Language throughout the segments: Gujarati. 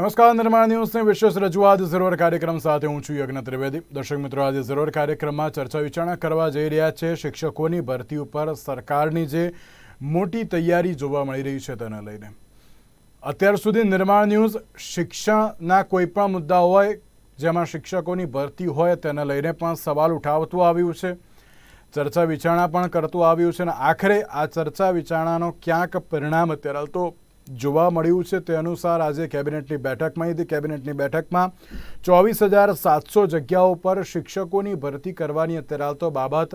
નમસ્કાર, નિર્માણ ન્યૂઝની વિશેષ રજૂઆત. સરોવર કાર્યક્રમ સાથે હું છું યજ્ઞ ત્રિવેદી. દર્શક મિત્રો, આજે સરોવર કાર્યક્રમમાં ચર્ચા વિચારણા કરવા જઈ રહ્યા છે. શિક્ષકોની ભરતી ઉપર સરકારની જે મોટી તૈયારી જોવા મળી રહી છે તેને લઈને. અત્યાર સુધી નિર્માણ ન્યૂઝ શિક્ષણના કોઈ પણ મુદ્દા હોય, જેમાં શિક્ષકોની ભરતી હોય તેને લઈને પણ સવાલ ઉઠાવતું આવ્યું છે. ચર્ચા વિચારણા પણ કરતું આવ્યું છે અને આખરે આ ચર્ચા વિચારણાનો ક્યાંક પરિણામ અત્યારે તો જોવા મળ્યું છે તે અનુસાર આજે કેબિનેટની બેઠકમાં હતી કેબિનેટની બેઠકમાં ચોવીસ હજાર સાતસો જગ્યાઓ પર શિક્ષકોની ભરતી કરવાની અત્યારે હાલ તો બાબત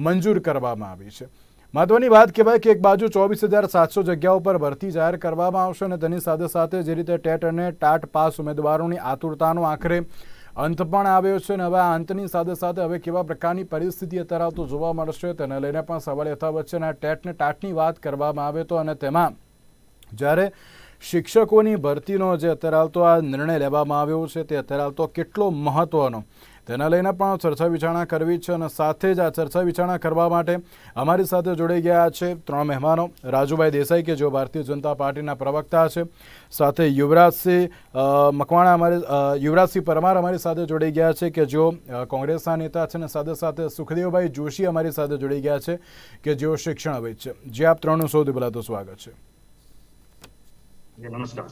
મંજૂર કરવામાં આવી છે. મહત્વની વાત કહેવાય કે એક બાજુ ચોવીસ હજાર સાતસો જગ્યાઓ પર ભરતી જાહેર કરવામાં આવશે અને તેની સાથે સાથે જે રીતે ટેટ અને ટાટ પાસ ઉમેદવારોની આતુરતાનો આખરે અંત પણ આવ્યો છે અને હવે આ અંતની સાથે સાથે હવે કેવા પ્રકારની પરિસ્થિતિ અત્યારે હાલ તો જોવા મળશે, તેને લઈને પણ સવાલ યથાવત છે અને ટેટને ટાટની વાત કરવામાં આવે તો અને તેમાં જ્યારે શિક્ષકોની ભરતીનો જે અત્યારે હાલ તો આ નિર્ણય લેવામાં આવ્યો છે તે અત્યારે હાલ તો કેટલો મહત્વનો. તેના લઈને પણ ચર્ચા વિચારણા કરવી છે અને સાથે જ આ ચર્ચા વિચારણા કરવા માટે અમારી સાથે જોડાઈ ગયા છે ત્રણ મહેમાનો. રાજુભાઈ દેસાઈ કે જેઓ ભારતીય જનતા પાર્ટીના પ્રવક્તા છે. સાથે યુવરાજસિંહ મકવાણા અમારી યુવરાજસિંહ પરમાર અમારી સાથે જોડાઈ ગયા છે કે જેઓ કોંગ્રેસના નેતા છે અને સાથે સાથે સુખદેવભાઈ જોશી અમારી સાથે જોડાઈ ગયા છે કે જેઓ શિક્ષણવિદ છે. જે આપ ત્રણનું સૌથી પહેલાં તો સ્વાગત છે. નમસ્કાર.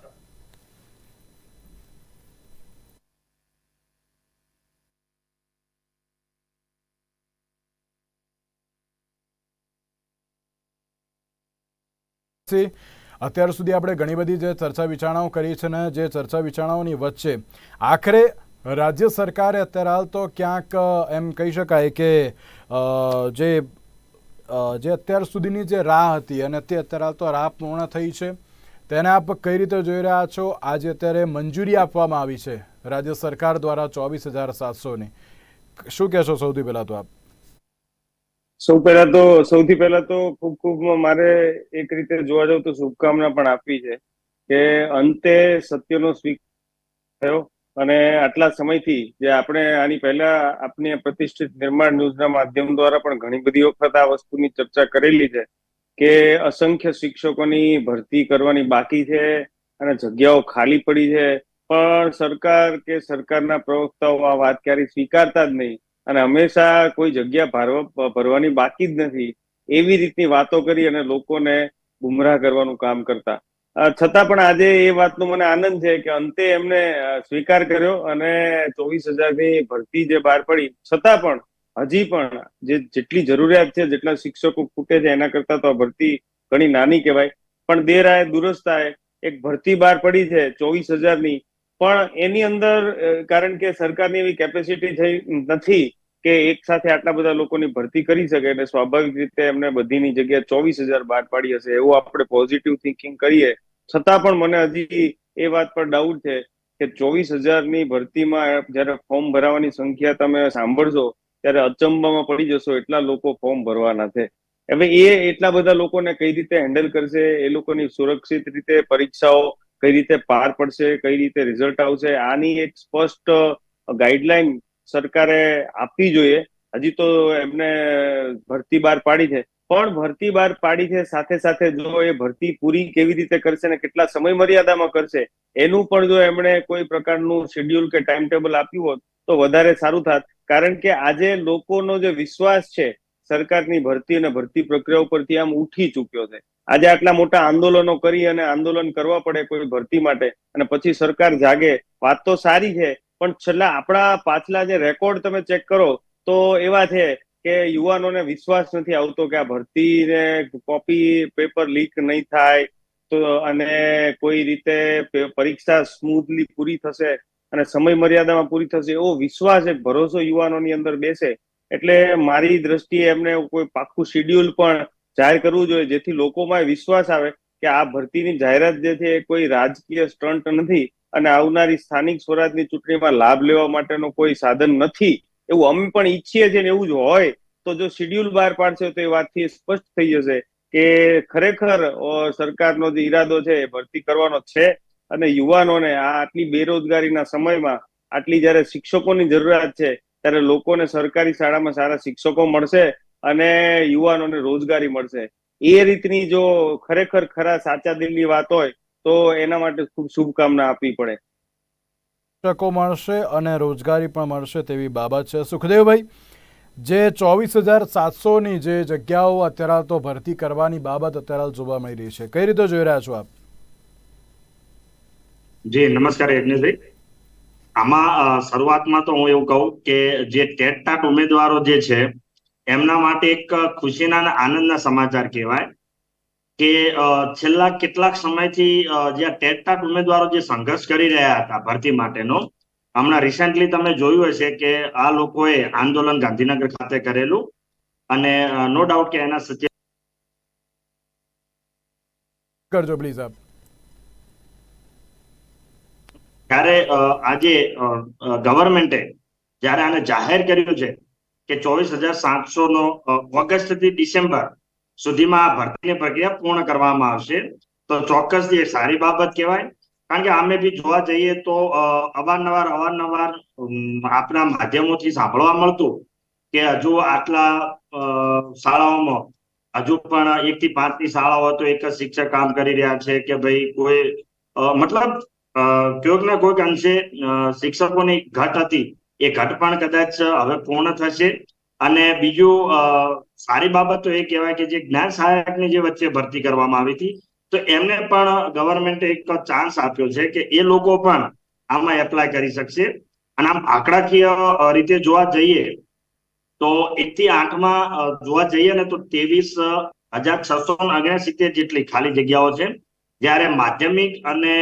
અત્યાર સુધી આપણે ઘણી બધી જે ચર્ચા વિચારણાઓ કરી છે ને જે ચર્ચા વિચારણાઓની વચ્ચે આખરે રાજ્ય સરકારે અત્યારે હાલ તો ક્યાંક એમ કહી શકાય કે જે જે અત્યાર સુધીની જે રાહ હતી અને તે અત્યારે હાલ તો રાહ પૂર્ણ થઈ છે. તેને આપ કઈ રીતે જોઈ રહ્યા છો? આજે અત્યારે મંજૂરી આપવામાં આવી છે રાજ્ય સરકાર દ્વારા ચોવીસ હજાર સાતસોની. શું કહેશો સૌથી પહેલા તો આપ? સૌ પહેલા તો, સૌથી પહેલા તો ખૂબ ખૂબ મારે એક રીતે જોવા જાવ તો શુભકામના પણ આપવી છે કે અંતે સત્યનો સ્વીકાર થયો અને આટલા સમયથી જે આપણે આની પહેલા આપની પ્રતિષ્ઠિત નિર્માણ ન્યૂઝના માધ્યમ દ્વારા પણ ઘણી બધી વખત આ વસ્તુની ચર્ચા કરેલી છે. કે અસંખ્ય શિક્ષકોની ભરતી કરવાની બાકી છે અને જગ્યાઓ ખાલી પડી છે. પણ સરકાર કે સરકારના પ્રવક્તાઓ આ વાત ક્યારેય સ્વીકારતા જ નહીં અને હંમેશા કોઈ જગ્યા ભારવા, ભરવાની બાકી જ નથી. એવી રીતની વાતો કરી અને લોકોને ગુમરાહ કરવાનું કામ કરતા. છતાં પણ આજે એ વાતનો મને આનંદ છે કે અંતે એમને સ્વીકાર કર્યો અને ચોવીસ હજારની ભરતી જે બહાર પડી, છતાં પણ હજી પણ જે જેટલી જરૂરિયાત છે, જેટલા શિક્ષકો ખૂટે છે, એના કરતા તો આ ભરતી ઘણી નાની કહેવાય. પણ દેર આય દુરસ્ત એક ભરતી બહાર પડી છે ચોવીસ હજારની. પણ એની અંદર કારણ કે સરકારની એવી કેપેસિટી થઈ નથી કે એક સાથે આટલા બધા લોકોની ભરતી કરી શકે એટલે સ્વાભાવિક રીતે એમને બધીની જગ્યા ચોવીસ હજાર બહાર પાડી હશે એવું આપણે પોઝિટિવ થિંકિંગ કરીએ. છતાં પણ મને હજી એ વાત પર ડાઉટ છે કે ચોવીસ હજારની ભરતીમાં જ્યારે ફોર્મ ભરાવાની સંખ્યા તમે સાંભળશો ત્યારે અચંબામાં પડી જશો, એટલા લોકો ફોર્મ ભરવાના છે. હવે એ એટલા બધા લોકોને કઈ રીતે હેન્ડલ કરશે, એ લોકોની સુરક્ષિત રીતે પરીક્ષાઓ કઈ રીતે પાર પડશે, કઈ રીતે રિઝલ્ટ આવશે, આની એક સ્પષ્ટ ગાઈડલાઈન સરકારે આપવી જોઈએ. હજી તો એમને ભરતી બહાર પાડી છે. પણ ભરતી બહાર પાડી છે, સાથે સાથે જો એ ભરતી પૂરી કેવી રીતે કરશે ને કેટલા સમય મર્યાદામાં કરશે, એનું પણ જો એમણે કોઈ પ્રકારનું શેડ્યુલ કે ટાઈમ ટેબલ આપ્યું હોત, તો વધારે સારું થાત. કારણ કે આજે લોકોનો જે વિશ્વાસ છે, સરકારની ભરતી અને ભરતી પ્રક્રિયા ઉપરથી આમ ઉઠી ચૂક્યો છે. આજે આટલા મોટા આંદોલનો કરી અને આંદોલન કરવા પડે કોઈ ભરતી માટે અને પછી સરકાર જાગે, વાત તો સારી છે, પણ છેલ્લા આપણા પાછલા જે રેકોર્ડ તમે ચેક કરો, તો એવા છે કે યુવાનોને વિશ્વાસ નથી આવતો કે આ ભરતીને કોપી પેપર લીક નહીં થાય, તો અને કોઈ રીતે પરીક્ષા સ્મૂથલી પૂરી થશે અને સમય મર્યાદામાં પૂરી થશે એવો વિશ્વાસ એક ભરોસો યુવાનોની અંદર બેસે. એટલે મારી દ્રષ્ટિએ એમને કોઈ પાક્કું શિડ્યુલ પણ જાહેર કરવું જોઈએ, જેથી લોકોમાં વિશ્વાસ આવે કે આ ભરતીની જાહેરાત જે છે એ કોઈ રાજકીય સ્ટન્ટ નથી અને આવનારી સ્થાનિક સ્વરાજની ચૂંટણીમાં લાભ લેવા માટેનો કોઈ સાધન નથી. એવું અમે પણ ઈચ્છીએ છીએ ને એવું જ હોય, તો જો શિડ્યુલ બહાર પાડશે તો એ વાતથી સ્પષ્ટ થઈ જશે કે ખરેખર સરકારનો જે ઈરાદો છે એ ભરતી કરવાનો છે. અને યુવાનોને આ આટલી બેરોજગારીના સમયમાં આટલી જ્યારે શિક્ષકોની જરૂરિયાત છે, ત્યારે લોકોને સરકારી શાળામાં સારા શિક્ષકો મળશે અને યુવાનોને રોજગારી મળશે. એ રીતની જો ખરેખર ખરા સાચા દિલની વાત હોય, તો એના માટે ખૂબ શુભકામના આપવી પડે. શિક્ષકો મળશે અને રોજગારી પણ મળશે તેવી બાબત છે. સુખદેવભાઈ, જે ચોવીસ હજાર સાતસોની જે જગ્યાઓ અત્યારે તો ભરતી કરવાની બાબત અત્યારે જોવા મળી રહી છે, કઈ રીતે જોઈ રહ્યા છો આપ? જી, નમસ્કાર, યજ્ઞેશભાઈ. આમાં શરૂઆતમાં તો હું એવું કહું કે જે ટેટ ટાટ ઉમેદવારો જે છે, એમના માટે એક ખુશીના આનંદના સમાચાર કહેવાય કે છેલ્લા કેટલાક સમયથી જે ટેટ ટાટ ઉમેદવારો જે સંઘર્ષ કરી રહ્યા હતા ભરતી માટેનો, હમણાં રિસેન્ટલી તમે જોયું હશે કે આ લોકોએ આંદોલન ગાંધીનગર ખાતે કરેલું અને નો ડાઉટ કે એના સચિવ કરજો પ્લીઝ આપ. ત્યારે આજે ગવર્મેન્ટે જ્યારે આને જાહેર કર્યું છે કે ચોવીસ હજાર સાતસો નો ઓગસ્ટથી ડિસેમ્બર સુધીમાં આ ભરતીની પ્રક્રિયા પૂર્ણ કરવામાં આવશે, તો ચોક્કસથી એક સારી બાબત કહેવાય. કારણ કે આમે બી જોવા જઈએ તો અવારનવાર અવારનવાર આપણા માધ્યમોથી સાંભળવા મળતું કે હજુ આટલા શાળાઓમાં હજુ પણ એક થી પાંચની શાળાઓ તો એક જ શિક્ષક કામ કરી રહ્યા છે કે ભાઈ કોઈ મતલબ અ, ક્યોંક ને કોઈક અંશે શિક્ષકોની ઘટ હતી. એ ઘટ પણ કદાચ હવે પૂર્ણ થશે. અને બીજું સારી બાબત તો એ કહેવાય કે જે જ્ઞાન સહાયકની જે વચ્ચે ભરતી કરવામાં આવી હતી તો એમને પણ ગવર્મેન્ટે એક ચાન્સ આપ્યો છે કે એ લોકો પણ આમાં એપ્લાય કરી શકશે. અને આમ આંકડાકીય રીતે જોવા જઈએ તો એક થી આઠમાં જોવા જઈએ ને તો ત્રેવીસ હજાર છસો ઓગણસિત્તેર જેટલી ખાલી જગ્યાઓ છે. જ્યારે માધ્યમિક અને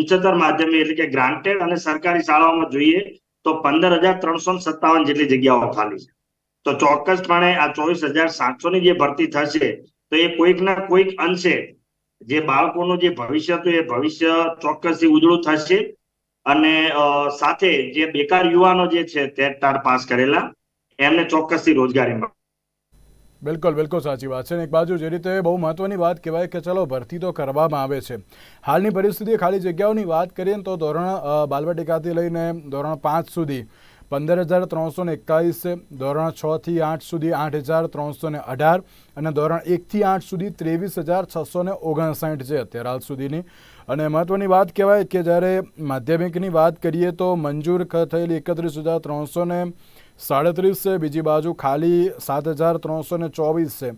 ઉચ્ચતર માધ્યમિક એટલે કે ગ્રાન્ટેડ અને સરકારી શાળાઓમાં જોઈએ તો પંદર હજાર ત્રણસો સત્તાવન જેટલી જગ્યાઓ ખાલી છે. તો ચોક્કસપણે આ ચોવીસ હજાર સાતસો ની જે ભરતી થશે, તો એ કોઈક ના કોઈક અંશે જે બાળકોનું જે ભવિષ્ય હતું એ ભવિષ્ય ચોક્કસથી ઉજળું થશે. અને સાથે જે બેકાર યુવાનો જે છે ટેટ ટાટ પાસ કરેલા, એમને ચોક્કસથી રોજગારી મળે બિલકુલ બિલકુલ સાચી વાત છે. અને એક બાજુ જે રીતે બહુ મહત્વની વાત કહેવાય કે ચલો ભરતી તો કરવામાં આવે છે. હાલની પરિસ્થિતિ ખાલી જગ્યાઓની વાત કરીએ તો ધોરણ બાલવાટિકાથી લઈને ધોરણ પાંચ સુધી પંદર હજાર ત્રણસો ને એકાવીસ છે ધોરણ છ થી આઠ સુધી આઠ હજાર ત્રણસો ને અઢાર અને ધોરણ એકથી આઠ સુધી ત્રેવીસ હજાર છસો ને ઓગણસાઠ છે અત્યારે હાલ સુધીની. અને મહત્વની વાત કહેવાય કે જ્યારે માધ્યમિકની વાત કરીએ તો મંજૂર થયેલી એકત્રીસ હજાર ત્રણસો ને સાડત્રીસ છે, બીજી બાજુ ખાલી સાત હજાર ત્રણસો ને ચોવીસ છે.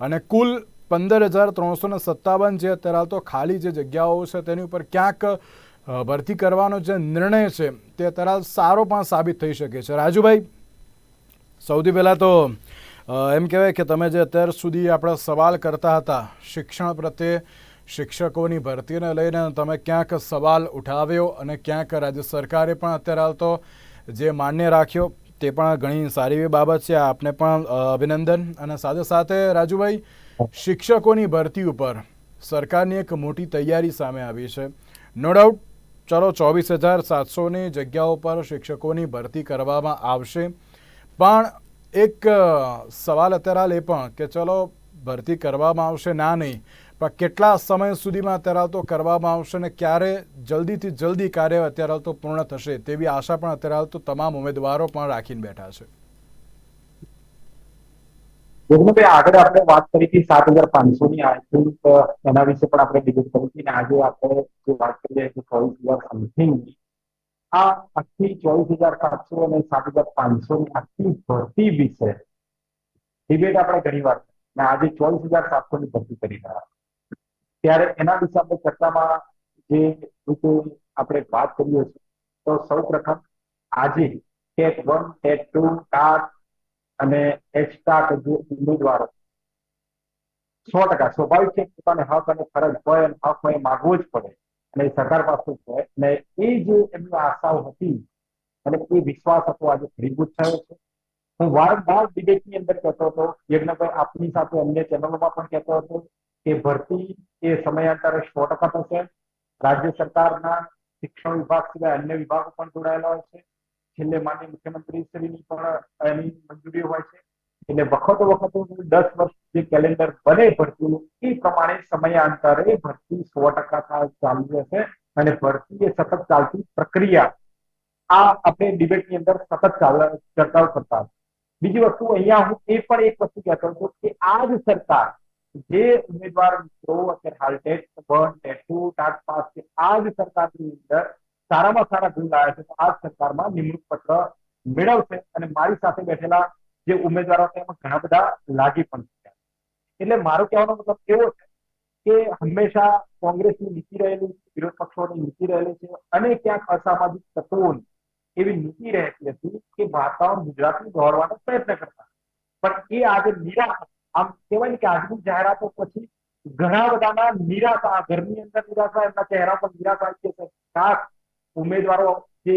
અને કુલ પંદર હજાર ત્રણસો ને સત્તાવન જે અત્યારે હાલ તો ખાલી જે જગ્યાઓ છે તેની ઉપર ક્યાંક ભરતી કરવાનો જે નિર્ણય છે તે અત્યારે સારો પણ સાબિત થઈ શકે છે. રાજુભાઈ, સૌથી પહેલાં તો એમ કહેવાય કે તમે જે અત્યાર સુધી આપણા સવાલ કરતા હતા શિક્ષણ પ્રત્યે શિક્ષકોની ભરતીને લઈને તમે ક્યાંક સવાલ ઉઠાવ્યો અને ક્યાંક રાજ્ય સરકારે પણ અત્યારે હાલ તો જે માન્ય રાખ્યો તે પણ ઘણી સારી એવી બાબત છે. આપને પણ અભિનંદન અને સાથે સાથે રાજુભાઈ શિક્ષકોની ભરતી ઉપર સરકારની એક મોટી તૈયારી સામે આવી છે. નો ડાઉટ ચલો ચોવીસ હજાર સાતસોની જગ્યાઓ પર શિક્ષકોની ભરતી કરવામાં આવશે. પણ એક સવાલ અત્યારે હાલ એ પણ કે ચલો ભરતી કરવામાં આવશે ના નહીં. પણ કેટલા સમય સુધીમાં અત્યારે તો કરવામાં આવશે અને ક્યારે જલ્દીથી જલ્દી કાર્ય અત્યારે તો પૂર્ણ થશે તેવી આશા પણ અત્યારે તો તમામ ઉમેદવારો પણ રાખીને બેઠા છે. આગળ આપણે વાત કરી હતી સાત હજાર પાંચસો ની આઈ એના વિશે પણ આપણે ડિબેટ કરી હતી આજે આપણે જે વાત કરીએ છીએ ચોવીસ હજાર સમથિંગ આ આખી ચોવીસ હજાર સાતસો અને સાત હજાર પાંચસો ની આખી ભરતી વિશે ડિબેટ આપણે ઘણી વાર આજે ચોવીસ હજાર સાતસો ની ભરતી કરી રહ્યા ત્યારે એના વિશે આપણે ચર્ચામાં જે રીતે આપણે વાત કરીએ છીએ, તો સૌ પ્રથમ આજે TET one, TET two TAT અને એચટાટ જે ઉમેદવારો સો ટકા સ્વાભાવિક છે પોતાને હક અને ફરજ હોય અને હક હોય માગવો જ પડે. અને સરકાર પાસે છે અને એ જે એમની આશાઓ હતી અને એ વિશ્વાસ હતો આજે ફરીભૂત થયો છે. હું વારંવાર ડિબેટની અંદર કહેતો હતો. યજ્ઞભાઈ આપની સાથે અન્ય ચેનલોમાં પણ કહેતો હતો કે ભરતી એ સમયાંતરે સો ટકા થશે. રાજ્ય સરકારના શિક્ષણ વિભાગ સિવાય અન્ય વિભાગો પણ જોડાયેલા હોય છે. છેલ્લે માન્ય મુખ્યમંત્રી શ્રીની પણ એની મંજૂરી હોય છે. એટલે વખતો વખતો દસ વર્ષ જે કેલેન્ડર બને ભરતીનું, એ પ્રમાણે સમયાંતરે ભરતી સો ટકા ચાલુ રહેશે અને ભરતી એ સતત ચાલતી પ્રક્રિયા આ આપણે ડિબેટની અંદર સતત ચર્ચાઓ કરતા. બીજી વસ્તુ અહીંયા હું એ પણ એક વસ્તુ કહેતો હતો કે આ જ સરકાર જે ઉમેદવાર મિત્રો અત્યારે હાલ test one test two TAT pass છે, આ જ સરકારની અંદર સારામાં સારા ગુણ લાવ્યા છે, તો આ સરકારમાં નિમણૂક પત્ર મેળવશે અને મારી સાથે બેઠેલા જે ઉમેદવારો છે, એમાં ઘણા બધા લાગી પણ ચૂક્યા એટલે મારો કહેવાનો મતલબ એવો છે કે હંમેશા કોંગ્રેસની નીતિ રહેલી, વિરોધ પક્ષોની નીતિ રહેલી છે અને ક્યાંક અસામાજિક તત્વોની એવી નીતિ રહેતી હતી કે વાતાવરણ ગુજરાતનું દોડવાનો પ્રયત્ન કરતા પણ એ આજે નિરાશા આમ કહેવાય ને કે આજની જાહેરાતો પછી ઘણા બધાના નિરાશા ઘરની અંદર નિરાશા, એમના ચહેરા પર નિરાશા આવી છે ખાસ ઉમેદવારો જે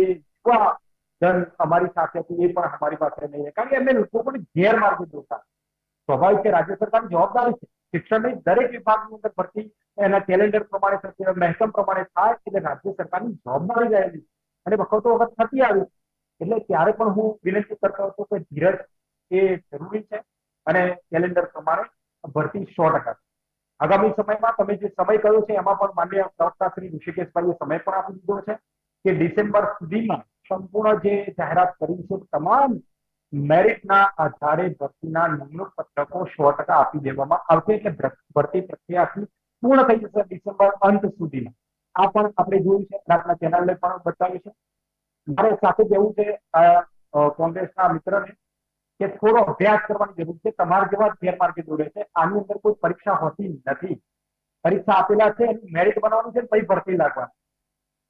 ધન અમારી સાથે હતું, એ પણ અમારી પાસે નહીં કારણ કે એમને લોકો પણ ગેરમાર્ગે દોરતા સ્વાભાવિક છે, રાજ્ય સરકારની જવાબદારી છે. શિક્ષણની દરેક વિભાગની અંદર ભરતી એના કેલેન્ડર પ્રમાણે થતી મહેકમ પ્રમાણે થાય, એટલે રાજ્ય સરકારની જવાબદારી રહેલી અને વખતો વખત થતી આવી એટલે ત્યારે પણ હું વિનંતી કરતો હતો કે ધીરજ એ જરૂરી છે. અને કેલેન્ડર પ્રમાણે ભરતી સો ટકા આગામી સમયમાં તમે જે સમય કહ્યો છે એમાં પણ માન્ય પ્રવક્તા શ્રી ઋષિકેશભાઈએ સમય પણ આપી દીધો છે કે ડિસેમ્બર સુધીમાં સંપૂર્ણ જે જાહેરાત કરી છે તમામ મેરિટના આધારે ભરતીના નિમણૂક પત્રકો સો ટકા આપી દેવામાં આવશે એટલે ભરતી પ્રક્રિયા પૂર્ણ થઈ જશે ડિસેમ્બર અંત સુધીમાં. આ પણ આપણે જોયું છે આપણા ચેનલને પણ બતાવ્યું છે. મારે સાથે કહેવું છે અ, અ, કોંગ્રેસના મિત્રને કે થોડો અભ્યાસ કરવાની જરૂર છે. તમારા જેવા ગેરમાર્ગે દોરે છે. આની અંદર કોઈ પરીક્ષા હોતી નથી. પરીક્ષા આપેલા છે, એનું મેરિટ બનાવવાનું છે પછી ભરતી લાગવાની.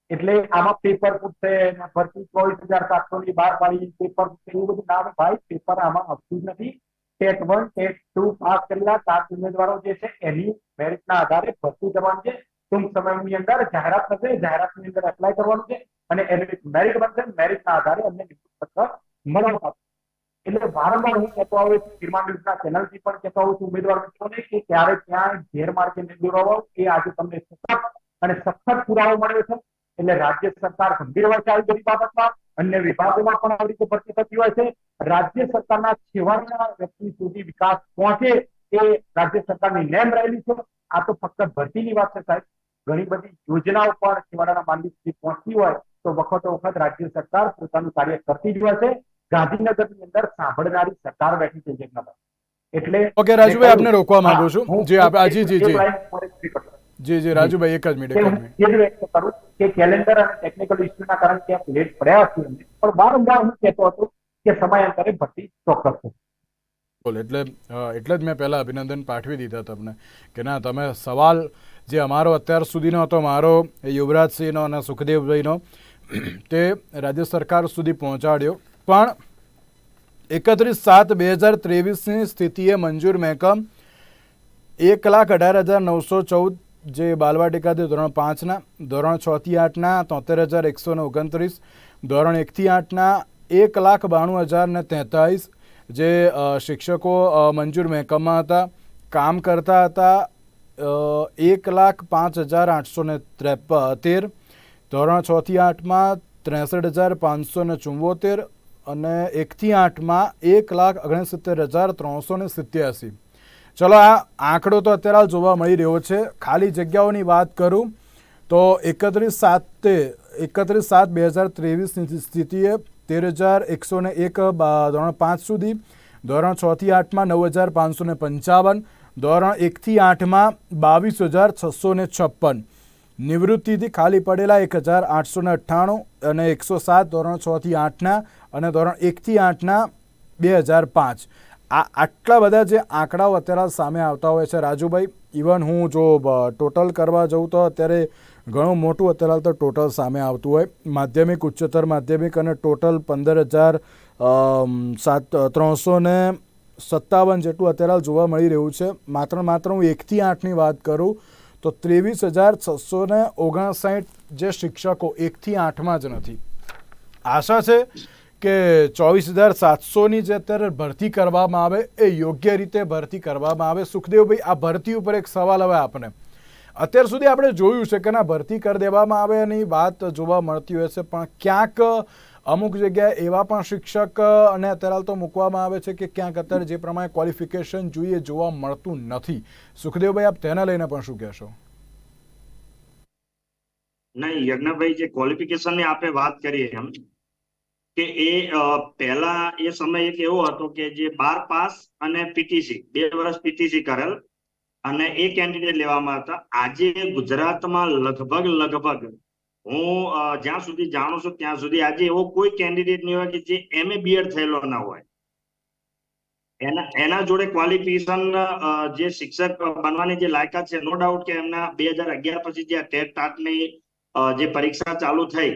એટલે આમાં પેપર પૂછશે ભરતી ચોવીસ હજાર સાતસો ની બાર પાડી પેપર એવું બધું ના ભાઈ પેપર આમાં આવતું નથી. TET one, TET two pass કરેલા સાત ઉમેદવારો જે છે, એની મેરિટના આધારે ભરતી કરવાની છે. ટૂંક સમયની અંદર જાહેરાત થશે, જાહેરાતની અંદર એપ્લાય કરવાનું છે અને એની મેરિટ બનશે. મેરિટના આધારે અમને નિમણૂક પત્ર મળવા એટલે વારંવાર હું કહેતો આવું છું કિરમાન ન્યૂઝના ચેનલથી પણ કહેતો આવું છું ઉમેદવાર મિત્રોને કે ક્યારે ક્યાં ગેરમાર્ગે નહીં દોરાવો એ આજે તમને સખત અને સખત પુરાવો મળ્યો છે. એટલે રાજ્ય સરકાર ગંભીર હોય છે આવી બધી બાબતમાં, અન્ય વિભાગોમાં પણ આવી રીતે ભરતી થતી હોય છે. રાજ્ય સરકારના છેવાડાના વ્યક્તિ સુધી વિકાસ પહોંચે એ રાજ્ય સરકારની નેમ રહેલી છે. આ તો ફક્ત ભરતીની વાત છે સાહેબ. ઘણી બધી યોજનાઓ પણ છેવાડાના માનવી સુધી પહોંચતી હોય તો વખતો વખત રાજ્ય સરકાર પોતાનું કાર્ય કરતી જ હોય છે. ગાંધીનગરની અંદર સાંભળનારી સરકાર બેઠી છે જગન્નાથ એટલે ઓકે રાજુભાઈ આપને રોકવા માંગુ છું. જે આપ- જી જી જી જ. જી રાજુભાઈ એક જ મિનિટ એ જ વ્યક્ત કરું કે કેલેન્ડર અને ટેકનિકલ ઇશ્યુના કારણે ત્યાં લેટ પડ્યા છીએ પણ વારંવાર હું કહેતો હતો કે સમયાંતરે ભરતી ચોક્કસ થશે એટલે એટલે જ મેં પહેલાં અભિનંદન પાઠવી દીધા તમને કે ના તમે સવાલ જે અમારો અત્યાર સુધીનો હતો મારો યુવરાજસિંહનો અને સુખદેવભાઈનો તે રાજ્ય સરકાર સુધી પહોંચાડ્યો. પણ એકત્રીસ સાત બે હજાર ત્રેવીસની સ્થિતિએ મંજૂર મહેકમ એક લાખ અઢાર હજાર નવસો ચૌદ જે બાલવાટિકાથી ધોરણ પાંચના, ધોરણ છથી આઠના, તોતેર હજાર એકસો ને ઓગણત્રીસ, ધોરણ એકથી આઠના, એક લાખ બાણું હજાર ને તેતાલીસ જે શિક્ષકો મંજૂર મહેકમમાં હતા. કામ કરતા હતા એક લાખ પાંચ હજાર આઠસો ને ત્રેપ, તેર, ધોરણ છથી આઠમાં ત્રેસઠ હજાર પાંચસો ને ચુંવોતેર અને એકથી આઠમાં એક લાખ ઓગણસિત્તેર હજાર ત્રણસો ને સિત્યાસી. ચલો, આ આંકડો તો અત્યારે હાલ જોવા મળી રહ્યો છે. ખાલી જગ્યાઓની વાત કરું તો એકત્રીસ સાતે એકત્રીસ સાત બે હજાર ત્રેવીસની સ્થિતિએ તેર હજાર એકસો ને એક ધોરણ પાંચ સુધી, ધોરણ છથી આઠમાં નવ હજાર પાંચસો ને પંચાવન, ધોરણ એકથી આઠમાં બાવીસ હજાર છસો ને છપ્પન. નિવૃત્તિથી ખાલી પડેલા એક હજાર આઠસો ને અઠ્ઠાણું અને એકસો સાત ધોરણ છથી આઠના અને ધોરણ એકથી આઠના બે હજાર પાંચ. આ આટલા બધા જે આંકડાઓ અત્યારે સામે આવતા હોય છે, રાજુભાઈ ઇવન હું જો ટોટલ કરવા જાઉં તો અત્યારે ઘણું મોટું અત્યારે તો ટોટલ સામે આવતું હોય. માધ્યમિક, ઉચ્ચતર માધ્યમિક અને ટોટલ પંદર હજાર સાત ત્રણસો ને સત્તાવન જેટલું અત્યારે જોવા મળી રહ્યું છે. માત્ર માત્ર હું એકથી આઠની વાત કરું તો ત્રેવીસ હજાર છસો ને ઓગણસાઠ જે શિક્ષકો એકથી આઠમાં જ નથી. આશા છે કે ચોવીસ હજાર સાતસોની જે અત્યારે ભરતી કરવામાં આવે, એ યોગ્ય રીતે ભરતી કરવામાં આવે. સુખદેવભાઈ, આ ભરતી ઉપર એક સવાલ હવે આપને. અત્યાર સુધી આપણે જોયું છે કે ના, ભરતી કરી દેવામાં આવે એની વાત જોવા મળતી હોય છે, પણ ક્યાંક અમુક જગ્યાએ એવા પણ શિક્ષક અને અત્યારે તો મૂકવામાં આવે છે કે ક્યાંક અત્યારે જે પ્રમાણે ક્વોલિફિકેશન જોઈએ જોવા મળતું નથી. સુખદેવભાઈ, આપ તેને લઈને પણ શું કહેશો? નહીં, યજ્ઞભાઈ, જે ક્વોલિફિકેશનની આપણે વાત કરીએ એમ, કે એ પહેલા એ સમય એક એવો હતો કે જે બાર પાસ અને પીટીસી, બે વર્ષ પીટીસી કરેલ અને એ કેન્ડિડેટ લેવામાં હતા આજે ગુજરાતમાં લગભગ લગભગ હું જ્યાં સુધી જાણું છું ત્યાં સુધી આજે એવો કોઈ કેન્ડિડેટ નહીં હોય કે જે એમએ બીએડ થયેલો ના હોય. એના એના જોડે ક્વોલિફિકેશન જે શિક્ષક બનવાની જે લાયકાત છે નો ડાઉટ કે એમના બે હજાર અગિયાર પછી જે ટેટ ટાટની જે પરીક્ષા ચાલુ થઈ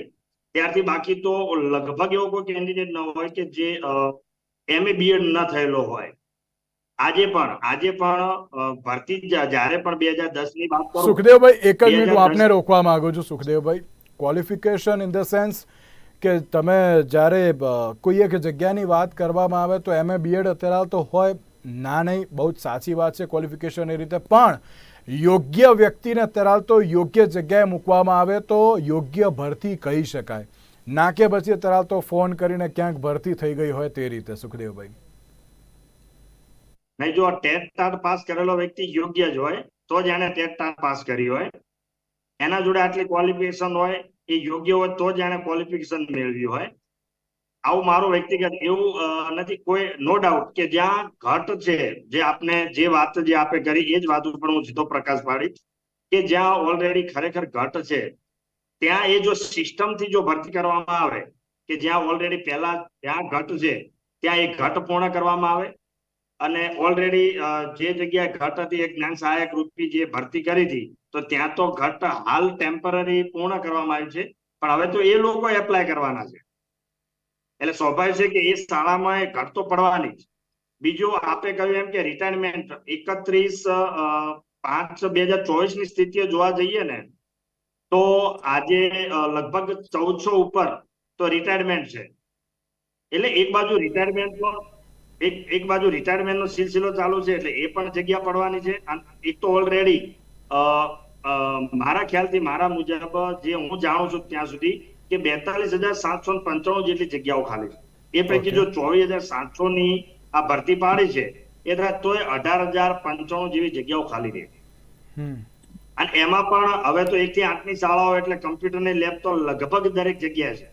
ત્યારથી બાકી તો લગભગ એવો કોઈ કેન્ડિડેટ ન હોય કે જે એમએ બીએડ ન થયેલો હોય. આજે પણ આજે પણ ભરતી જ્યારે પણ બે હજાર દસની વાત સુખદેવભાઈ એક જ મિનિટ હું આપને રોકવા માંગુ છું Sukhdevbhai. Qualification in the sense કે તમે જ્યારે કોઈ એક જગ્યાની વાત કરવામાં આવે તો એમએ બીએડ અત્યારે તો હોય, ના નહીં, બહુ જ સાચી વાત છે ક્વોલિફિકેશન એ રીતે. પણ યોગ્ય વ્યક્તિને અત્યારે તો યોગ્ય જગ્યાએ મૂકવામાં આવે તો યોગ્ય ભરતી કહી શકાય. ના કે પછી અત્યારે તો ફોન કરીને ક્યાંક ભરતી થઈ ગઈ હોય તે રીતે, સુખદેવભાઈ. નહીં, જો ટેટ પાસ કરેલો વ્યક્તિ યોગ્ય જ હોય, તો જ એને ટાટ પાસ કરી હોય. એના જોડે આટલી ક્વોલિફિકેશન હોય, એ યોગ્ય હોય તો જ એને ક્વોલિફિકેશન મેળવી હોય. આવું મારું વ્યક્તિગત એવું નથી, કોઈ નો ડાઉટ કે જ્યાં ઘટ છે, જે આપને જે વાત જે આપે કરી, એ જ વાત ઉપર હું સીધો પ્રકાશ પાડીશ કે જ્યાં ઓલરેડી ખરેખર ઘટ છે, ત્યાં એ જો સિસ્ટમથી જો ભરતી કરવામાં આવે કે જ્યાં ઓલરેડી પહેલા જ્યાં ઘટ છે, ત્યાં એ ઘટ પૂર્ણ કરવામાં આવે અને ઓલરેડી જે જગ્યાએ ઘટ હતી, એક જ્ઞાન સહાયક રૂપી જે ભરતી કરી હતી, તો ત્યાં તો ઘટ હાલ ટેમ્પરરી પૂર્ણ કરવામાં આવી છે. પણ હવે તો એ લોકો એપ્લાય કરવાના છે. એટલે સ્વાભાવિક છે કે એ શાળામાં એ ઘટ તો પડવાની જ. બીજું આપે કહ્યું એમ કે રિટાયરમેન્ટ એકત્રીસ પાંચ બે હજાર ચોવીસની સ્થિતિએ જોવા જઈએ ને, તો આજે લગભગ ચૌદસો ઉપર તો રિટાયરમેન્ટ છે. એટલે એક બાજુ રિટાયરમેન્ટનો એક એક બાજુ રિટાયરમેન્ટનો સિલસિલો ચાલુ છે એટલે એ પણ જગ્યા પડવાની છે. એક તો ઓલરેડી મારા ખ્યાલથી મારા મુજબ જે હું જાણું છું ત્યાં સુધી કે બેતાલીસ હજાર સાતસો પંચાણું જેટલી જગ્યાઓ ખાલી છે. એ પૈકી જો ચોવીસ હજાર સાતસો ની આ ભરતી પાડી છે એ તોય અઢાર હજાર પંચાણું જેવી જગ્યાઓ ખાલી રહી. હમ. અને એમાં પણ હવે તો એક થી આઠની શાળાઓ એટલે કમ્પ્યુટરની લેબ તો લગભગ દરેક જગ્યાએ છે.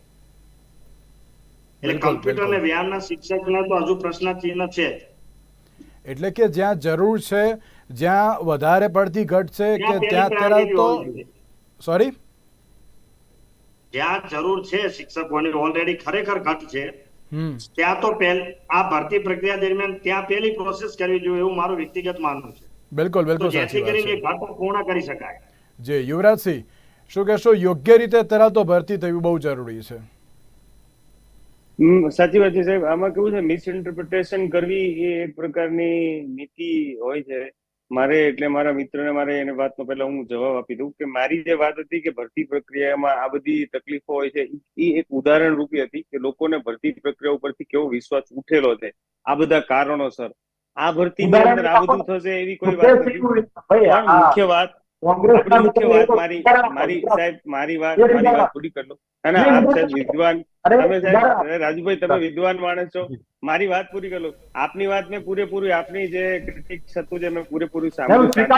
એટલે કમ્પ્યુટર અને વ્યાયામના શિક્ષકને તો હજુ પ્રશ્ન ચિહ્ન છે એટલે કે જ્યાં જરૂર છે જ્યાં વધારે પડતી ઘટ છે કે ત્યાં ત્યાં અત્યારે તો સોરી જ્યાં જરૂર છે શિક્ષકોની ઓલરેડી ખરેખર ઘટ છે ત્યાં તો પહેલ આ ભરતી પ્રક્રિયા દરમિયાન ત્યાં પહેલી પ્રોસેસ કરવી જોઈએ એવું મારું વ્યક્તિગત માનવું છે. બિલકુલ બિલકુલ સાચી જેથી કરીને ઘટ પૂર્ણ કરી શકાય. જે યુવરાજસિંહ શું કહેશો? યોગ્ય રીતે અત્યારે તો ભરતી થવી બહુ જરૂરી છે. સાચી વાત છે સાહેબ. આમાં કેવું છે મિસઇન્ટરપ્રિટેશન કરવી એ એક પ્રકારની નીતિ હોય છે. મારે એટલે મારા મિત્રને મારે એને વાતનો પહેલા હું જવાબ આપી દઉં કે મારી જે વાત હતી કે ભરતી પ્રક્રિયામાં આ બધી તકલીફો હોય છે એ એક ઉદાહરણ રૂપી હતી કે લોકોને ભરતી પ્રક્રિયા ઉપરથી કેવો વિશ્વાસ ઉઠેલો છે. આ બધા કારણોસર. આ ભરતી આ બધું થશે એવી કોઈ વાત નથી. મુખ્ય વાત રાજુભાઈ તમે વિદ્વાન માણસ છો. મારી વાત પૂરી કરો આપની વાત મેં પૂરેપૂરી આપની જે ક્રિટિક્સ હતું જે મેં પૂરેપૂરું સાંભળ્યું.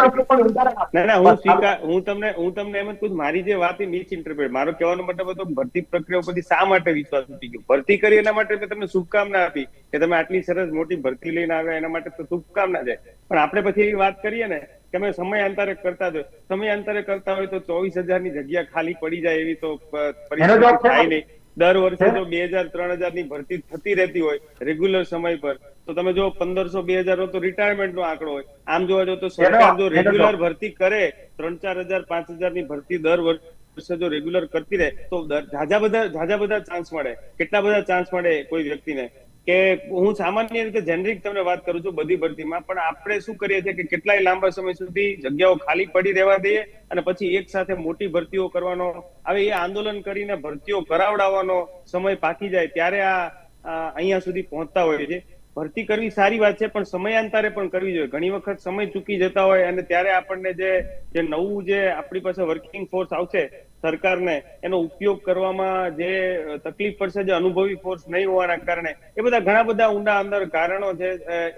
ના ના હું સ્વીકાર હું તમને હું તમને એમ જ પૂછ મારી જે વાત એ મિસ ઇન્ટરપ્રેટ મારો કહેવાનો મતલબ હતો ભરતી પ્રક્રિયા ઉપરથી શા માટે વિશ્વાસ ઉઠી ગયો? ભરતી કરી એના માટે મેં તમને શુભકામના આપી કે તમે આટલી સરસ મોટી ભરતી લઈને આવ્યા એના માટે તો શુભકામના છે. પણ આપણે પછી એવી વાત કરીએ ને અમે સમયાંતરે કરતા જ સમયાંતરે કરતા હોય તો ચોવીસની જગ્યા ખાલી પડી જાય એવી તો પરિસ્થિતિ થાય નહીં. દર વર્ષે જો બે હજાર ત્રણ હજારની ભરતી થતી રહેતી હોય રેગ્યુલર સમય પર તો તમે જો પંદરસો બે હજાર તો રિટાયરમેન્ટ નો આંકડો હોય. આમ જોવા જાવ તો સરકાર જો રેગ્યુલર ભરતી કરે ત્રણ ચાર હજાર પાંચ હજારની ભરતી દર વર્ષે જો રેગ્યુલર કરતી રહે તો ઝાઝા બધા ઝાઝા બધા ચાન્સ મળે. કેટલા બધા ચાન્સ મળે કોઈ વ્યક્તિને? કે હું સામાન્ય રીતે જેનરિક તમને વાત કરું છું બધી ભરતીમાં, પણ આપણે શું કરીએ છીએ કે કેટલાય લાંબા સમય સુધી જગ્યાઓ ખાલી પડી રહેવા દઈએ અને પછી એક સાથે મોટી ભરતીઓ કરવાનો, હવે એ આંદોલન કરીને ભરતીઓ કરાવડાવવાનો સમય પાકી જાય ત્યારે આ અહીંયા સુધી પહોંચતા હોય છે. ભરતી કરવી સારી વાત છે, પણ સમયાંતરે પણ કરવી જોઈએ. ઘણી વખત સમય ચૂકી જતા હોય અને ત્યારે આપણને જે જે નવું જે આપણી પાસે વર્કિંગ ફોર્સ આવશે સરકારને એનો ઉપયોગ કરવામાં જે તકલીફ પડશે જે અનુભવી ફોર્સ નહીં હોવાના કારણે એ બધા ઘણા બધા ઊંડા અંદર કારણો છે.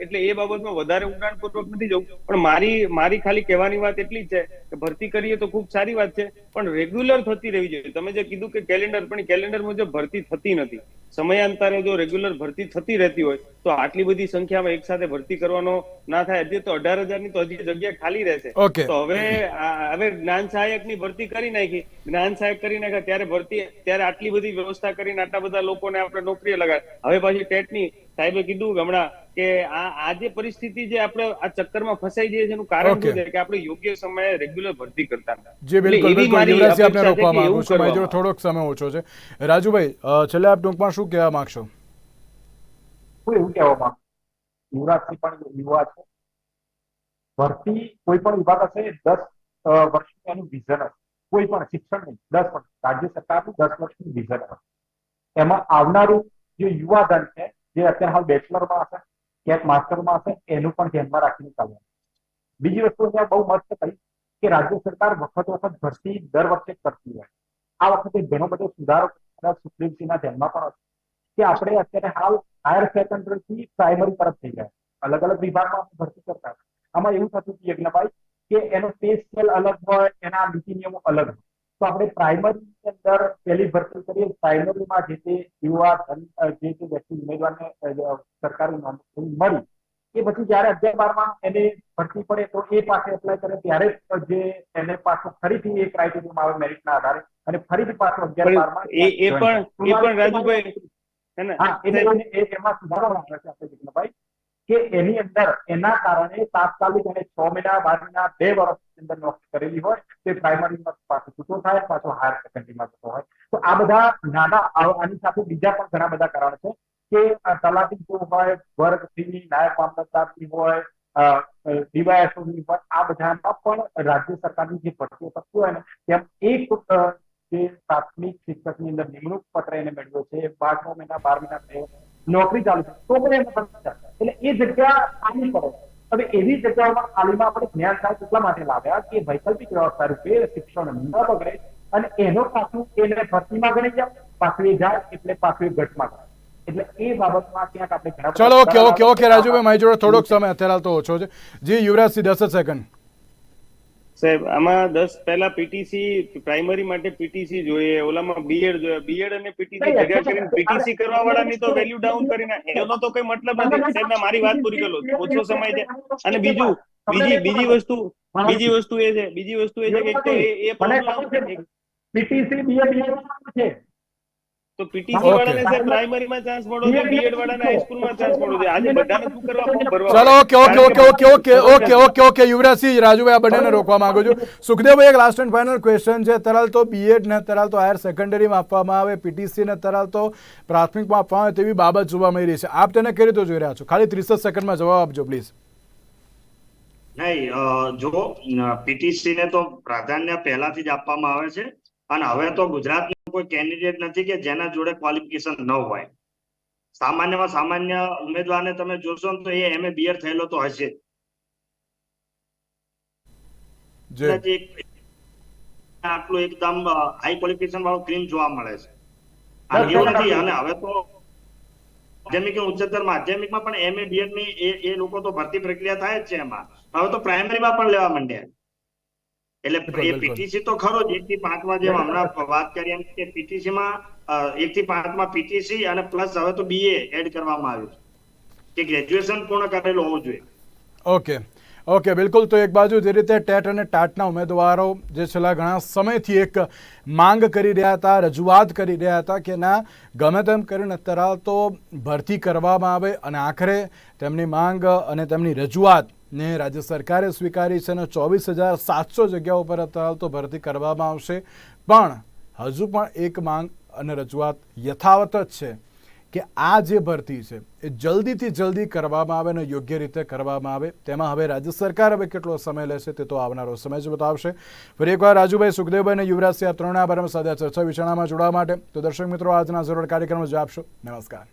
એટલે એ બાબતમાં વધારે ઊંડાણપૂર્વક નથી જવું. પણ મારી મારી ખાલી કહેવાની વાત એટલી છે કે ભરતી કરીએ તો ખૂબ સારી વાત છે પણ રેગ્યુલર થતી રહેવી જોઈએ. તમે જે કીધું કે કેલેન્ડર પણ કેલેન્ડર મુજબ ભરતી થતી નથી. સમયાંતરે જો રેગ્યુલર ભરતી થતી રહેતી હોય તો આટલી બધી સંખ્યામાં એક સાથે ભરતી કરવાનો ના થાય. હજી તો અઢાર હજારની તો હજી જગ્યા ખાલી રહેશે. તો હવે હવે જ્ઞાન સહાયકની ભરતી કરી નાખી. જ્ઞાન સાહેબ કરી નાખ્યા ત્યારે ભરતી ત્યારે આટલી બધી વ્યવસ્થા કરીને આટલા બધા લોકોને આપણે નોકરીએ લગાડ હવે પાછી ટેટની સાહેબે કીધું કે હમણાં કે આ આ જે પરિસ્થિતિ જે આપણે આ ચક્કરમાં ફસાઈ જઈએ છે એનું કારણ શું છે કે આપણે યોગ્ય સમયે રેગ્યુલર ભરતી કરતા. જી બિલકુલ બિલકુલ. મારી યુવરાજજી આપને રોકવા માંગુ છું. મારી જોડે થોડોક સમય ઓછો છે. રાજુભાઈ છેલ્લે આપ ટૂંકમાં શું કહેવા માંગશો? હું એવું કહેવા માંગુ યુવરાજસિંહ પણ યુવા છે. ભરતી કોઈ પણ વિભાગ હશે દસ વર્ષનું એનું વિઝન હશે. કોઈ પણ શિક્ષણ નહીં. દસ વર્ષ. રાજ્ય સરકારનું દસ વર્ષનું વિઝન હશે એમાં આવનારું જે યુવા ધન છે, જે અત્યારે હાલ બેચલરમાં હશે ક્યાંક માસ્ટરમાં હશે, એનું પણ ધ્યાનમાં રાખીને ચાલવાનું બીજી વસ્તુ અહીંયા બહુ મસ્ત કહી કે રાજ્ય સરકાર વખત વખત ભરતી, દર વખતે કરતી હોય. આ વખતે ઘણો બધો સુધારો કદાચ સુપ્રીમસિંહના ધ્યાનમાં પણ હશે. કે આપણે અત્યારે હાલ હાયર સેકન્ડરી થી પ્રાઇમરી તરફ થઈ ગયા. અલગ અલગ વિભાગમાં ભરતી કરતા આમાં એવું થતું કે યજ્ઞભાઈ કે એનો પે સ્કેલ અલગ હોય એના નીતિ નિયમો અલગ હોય. તો આપણે પ્રાઇમરી અંદર પહેલી ભરતી કરીએ પ્રાઇમરીમાં જે તે યુવા જે તે વ્યક્તિ ઉમેદવારને સરકારી નોંધણી મળી એ પછી જયારે અગિયાર બારમાં એને ભરતી પડે તો એ પાસે એપ્લાય કરે ત્યારે જે એને પાછું ફરીથી એ ક્રાઇટેરિયામાં આવે મેરિટના આધારે અને ફરીથી પાછો અગિયાર બારમાં એ એ પણ એ પણ રાજુભાઈ એમાં સુધારો રાખે છે આપણે જિગ્નભાઈ કે એની અંદર એના કારણે તાત્કાલિક અને છ મહિના, બાર મહિના, બે વર્ષની અંદર નોકરી કરેલી હોય, તે પ્રાઇમરીમાં પાછો છૂટો થાય, પાછો હાયર સેકન્ડરીમાં જતો હોય તો આ બધા નાના આની સાથે બીજા પણ ઘણા બધા કારણ છે કે તલાટી જો હોય, વર્ગ થ્રી નાયબ મામલતદારની હોય ડીવાયએસઓની હોય, આ બધામાં પણ રાજ્ય સરકારની જે ભરતીઓ થતી હોય ને, તેમ એક જે પ્રાથમિક શિક્ષકની અંદર નિમણૂક પત્ર એને મેળવ્યો છે બાર છ મહિના, બાર મહિના નોકરી ચાલુ છે, તો પણ થાય. એટલે એ જગ્યા ખાલી પડે. હવે એવી જગ્યાઓમાં ખાલીમાં આપણે જ્ઞાન સાહેબ એટલા માટે લાવ્યા કે વૈકલ્પિક વ્યવસ્થા રૂપે શિક્ષણ ન બગડે અને એનો પાછું એને ભરતીમાં ગણી જાય પાછું એ જાય એટલે પાછું એ ઘટમાં જાય. એટલે એ બાબતમાં ક્યાંક આપણે ઘણા બધા ચલો ઓકે ઓકે ઓકે રાજુભાઈ મારી જોડે થોડોક સમય અત્યારે તો ઓછો છે. જી યુવરાજસિંહ દસ જ સેકન્ડ સાહેબ આમાં દસ પહેલા પીટીસી પ્રાઇમરી માટે પીટીસી જોઈએ ઓલામાં બીએડ જોઈએ. બીએડ અને પીટીસી ભેગા કરીને પીટીસી કરવા વાળાની તો વેલ્યુ ડાઉન કરીને એનો તો કોઈ મતલબ નથી. સાહેબ મારી વાત પૂરી કરો. ઓછો સમય છે. અને બીજું બીજી બીજી વસ્તુ બીજી વસ્તુ એ છે બીજી વસ્તુ એ છે કે એ પીટીસી બીએ બીએ છે. તો પીટીસી. વાળાને સર પ્રાઇમરીમાં ચાન્સ મળો છે બીએડ વાળાને હાઈસ્કૂલમાં ચાન્સ મળો છે આજે બધાને શું કરવા ફોર્મ ભરવા ચલો okay okay okay okay okay okay okay okay Yuvrajsinh Rajubhai આ બંનેને રોકવા માંગુ છું. સુખદેવભાઈ એક લાસ્ટ એન્ડ ફાઇનલ ક્વેશ્ચન છે. તરાલ તો બીએડ ને તરાલ તો હાયર સેકન્ડરીમાં આપવામાં આવે પીટીસી ને તરાલ તો પ્રાથમિકમાં આપવામાં આવે તેવી બાબત જોવા મળી રહી છે. આપ તેને કઈ રીતે જોઈ રહ્યા છો? ખાલી ત્રીસ સેકન્ડમાં જવાબ આપજો પ્લીઝ નહીં જો પીટીસી ને તો પ્રાધાન્ય પહેલાથી જ આપવામાં આવે છે. અને હવે તો ગુજરાતનો કોઈ કેન્ડિડેટ નથી કે જેના જોડે ક્વોલિફિકેશન ન હોય. સામાન્યમાં સામાન્ય ઉમેદવારને તમે જોશો તો એ એમએ બીએડ થયેલો તો હશે જ. આટલું એકદમ હાઈ ક્વોલિફિકેશન વાળું ક્રીમ જોવા મળે છે. એવું નથી અને હવે તો માધ્યમિક કે ઉચ્ચતર માધ્યમિકમાં પણ એમએ બીએડની એ એ લોકો તો ભરતી પ્રક્રિયા થાય જ છે એમાં. હવે તો પ્રાઇમરીમાં પણ લેવા માંડ્યા. એટલે એ પીટીસી તો ખરો જ એક થી પાંચમાં જેમ હમણાં વાત કરી એમ કે પીટીસી માં એક થી પાંચમાં પીટીસી અને પ્લસ હવે તો બીએ એડ કરવામાં આવ્યું છે. કે ગ્રેજ્યુએશન પૂર્ણ કરેલું હોવું જોઈએ. ઓકે ઓકે બિલકુલ. તો એક બાજુ જે રીતે ટેટ અને ટાટના ઉમેદવારો જે છેલ્લા ઘણા સમયથી એક માંગ કરી રહ્યા હતા રજૂઆત કરી રહ્યા હતા કે ના ગમે તેમ કરીને અત્યારે તો ભરતી કરવામાં આવે અને આખરે તેમની માંગ અને તેમની રજૂઆતને રાજ્ય સરકારે સ્વીકારી છે અને ચોવીસ હજાર સાતસો જગ્યાઓ પર અત્યાર તો ભરતી કરવામાં આવશે. પણ હજુ પણ એક માંગ અને રજૂઆત યથાવત જ છે કે આ જે ભરતી છે એ જલ્દીથી જલ્દી કરવામાં આવે અને યોગ્ય રીતે કરવામાં આવે. તેમાં હવે રાજ્ય સરકાર હવે કેટલો સમય લેશે તે તો આવનારો સમય જ બતાવશે. ફરી એકવાર રાજુભાઈ સુખદેવભાઈ અને યુવરાજસિંહ આ ત્રણેય બારામાં સાથે ચર્ચા વિચારણામાં જોડાવા માટે. તો દર્શક મિત્રો, આજના જરૂર કાર્યક્રમ જ આપશો. નમસ્કાર.